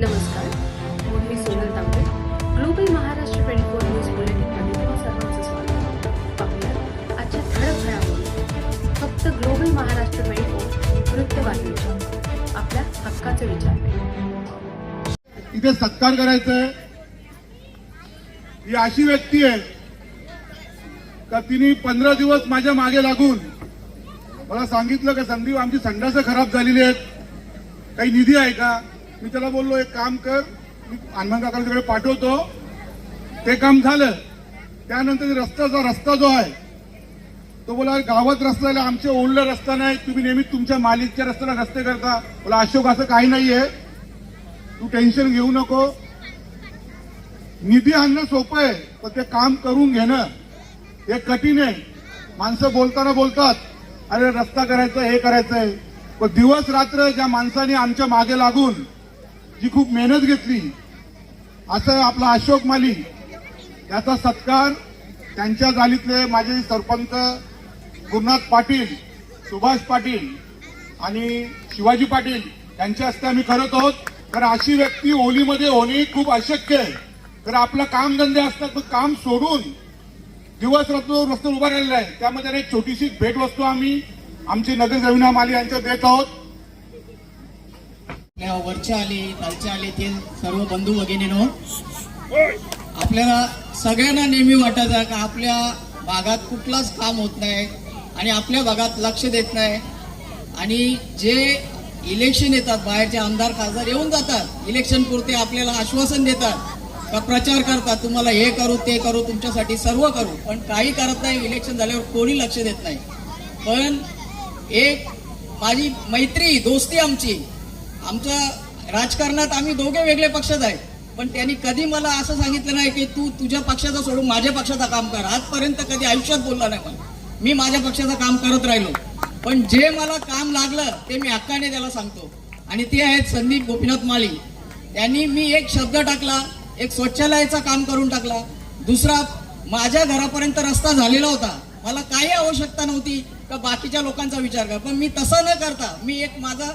नमस्कार मी Sonal Tambe global Maharashtra twenty four news बुलेटिनमध्ये तुम्हा सर्वांचं स्वागत पाहूया आजच्या ठळक घडामोडी. फक्त ग्लोबल महाराष्ट्र ट्वेंटी फोर वृत्तवाहिनीच्या. आपल्या हक्काचे विचार इथे सत्कार करायचा आहे ही अशी व्यक्ती आहे का तिने पंधरा दिवस माझ्या मागे लागून मला सांगितलं का संदीप आमची संडासं खराब झालेली आहेत. काही निधी आहे का? मी त्याला बोललो एक काम कर मी हनुमान काकांकडे पाठवतो. ते काम झालं. त्यानंतर रस्त्याचा रस्ता जो आहे तो बोला गावात रस्ता आहे आमचे ओल्ड रस्ता नाही तुम्ही नेहमी तुमच्या मालिकच्या रस्त्याला रस्ते करता. बोला अशोक असं काही नाहीये. तू टेन्शन घेऊ नको. निधी आणणं सोपं आहे पण ते काम करून घेणं हे कठीण आहे. माणसं बोलताना बोलतात अरे रस्ता करायचा हे करायचंय. पण दिवस रात्र ज्या माणसाने आमच्या मागे लागून जी खूप मेहनत घेतली. असं आपला अशोक माली याचा सत्कार त्यांच्या जालीतले माझे सरपंच गुरुनाथ पाटील सुभाष पाटील आणि शिवाजी पाटील यांच्या हस्ते आम्ही करत आहोत. तर अशी व्यक्ती होलीमध्ये होणे खूप अशक्य आहे. तर आपलं कामधंदे असतात तर काम सोडून दिवस रात्र रस्त्यावर उभा राहिलेला आहे. त्यामध्ये एक छोटीशी भेटवस्तू आम्ही आमचे नगर रविना माली यांच्या देत आहोत. आपल्या वरच्या आले खालच्या आले ते सर्व बंधू भगिनीनो. आपल्याला सगळ्यांना नेहमी वाटायचं का आपल्या भागात कुठलाच काम होत नाही आणि आपल्या भागात लक्ष देत नाही. आणि जे इलेक्शन येतात बाहेरचे आमदार खासदार येऊन जातात. इलेक्शन पुरते आपल्याला आश्वासन देतात का प्रचार करतात तुम्हाला हे करू ते करू तुमच्यासाठी सर्व करू. पण काही करत नाही इलेक्शन झाल्यावर कोणी लक्ष देत नाही. पण एक माझी मैत्री दोस्ती आमची आमच्या राजकारणात आम्ही दोघे वेगळे पक्षात आहे. पण त्यांनी कधी मला असं सांगितलं नाही की तू तुझ्या पक्षाचा सोडून माझ्या पक्षाचा काम कर. आजपर्यंत कधी आयुष्यात बोलला नाही मला. मी माझ्या पक्षाचं काम करत राहिलो. पण जे मला काम लागलं ते मी हक्काने त्याला सांगतो. आणि ते आहेत संदीप गोपीनाथ माळी. त्यांनी मी एक शब्द टाकला एक स्वच्छालयाचं काम करून टाकला. दुसरा माझ्या घरापर्यंत रस्ता झालेला होता. मला काही आवश्यकता नव्हती का बाकीच्या लोकांचा विचार कर. पण मी तसं न करता मी एक माझं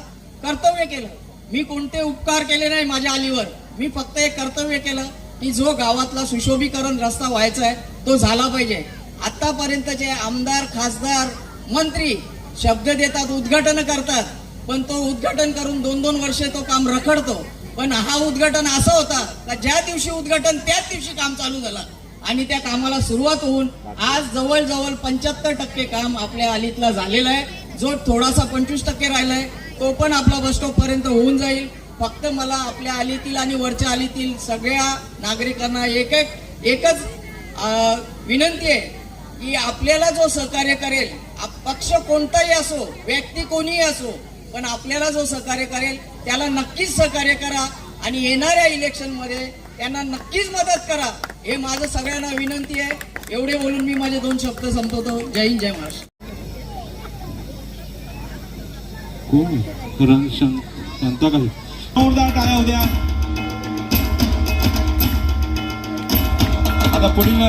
कर्तव्य केलं. मी कोणते उपकार केले नाही माझ्या आलीवर. मी फक्त एक कर्तव्य केलं की जो गावातला सुशोभीकरण रस्ता व्हायचा आहे तो झाला पाहिजे. आतापर्यंतचे आमदार खासदार मंत्री शब्द देतात उद्घाटन करतात. पण तो उद्घाटन करून दोन दोन वर्षे तो काम रखडतो. पण हा उद्घाटन असा होता का ज्या दिवशी उद्घाटन त्याच दिवशी काम चालू झालं. आणि त्या कामाला सुरुवात होऊन आज जवळजवळ पंच्याहत्तर टक्के काम आपल्या आलीतला झालेलं आहे. जो थोडासा पंचवीस टक्के राहिलाय तो पण आपला बस पर्यंत होऊन जाईल. फक्त मला आपल्या आलीतील आणि वरच्या आलीतील सगळ्या नागरिकांना एक एक एकच विनंती आहे की आपल्याला जो सहकार्य करेल आप- पक्ष कोणताही असो व्यक्ती कोणीही असो पण आपल्याला जो सहकार्य करेल त्याला नक्कीच सहकार्य करा आणि येणाऱ्या इलेक्शनमध्ये त्यांना नक्कीच मदत करा. हे माझं सगळ्यांना विनंती आहे. एवढे बोलून मी माझे दोन शब्द संपवतो. जय हिंद जय महाराष्ट्र. कोण करण शांता काही जोरदार टाळ्या होत्या. आता पुढील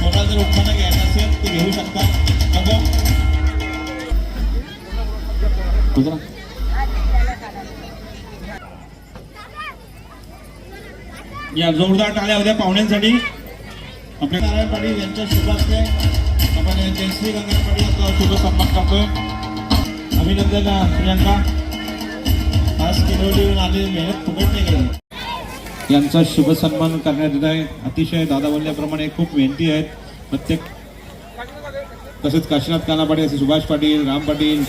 कोणाला जर उत्पन्न घ्यायचं असेल ते घेऊ शकता. नको या जोरदार टाळ्या होत्या पाहुण्यांसाठी. आपल्या नारायण पाटील यांच्या शुभास्ते. आपण जयश्री गंगाराम पाटील यांचा शुभ सन्मान करतोय. अभिनंदन प्रियांका. आज किनवलीहून आले मेहनत फुकट नाही गेली यांचा शुभ सन्मान करण्यात येत आहे. अतिशय दादा बोलल्याप्रमाणे खूप मेहनती आहेत. प्रत्येक तसेच काशीनाथ काना पाटील असे सुभाष पाटील राम पाटील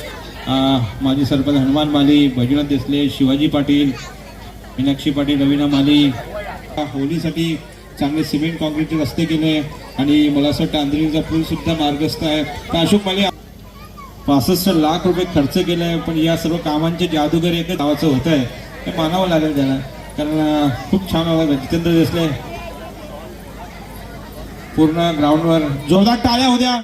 माजी सरपंच हनुमान माली भजनाथ देसले शिवाजी पाटील मीनाक्षी पाटील रवीना माली. होलीसाठी चांगले सिमेंट कॉन्क्रीटचे रस्ते केले आणि मला असं वाटतं आंधळीचा पूल सुद्धा मार्गस्थ आहे. तर अशोक माली पासष्ट लाख रुपये खर्च केला आहे पण या सर्व कामांचे जादूगर एकच गावाचं होत आहे हे मानावं लागेल त्याला. कारण खूप छान होतं. जितेंद्र देसले पूर्ण ग्राउंडवर जोरदार टाळ्या होत्या.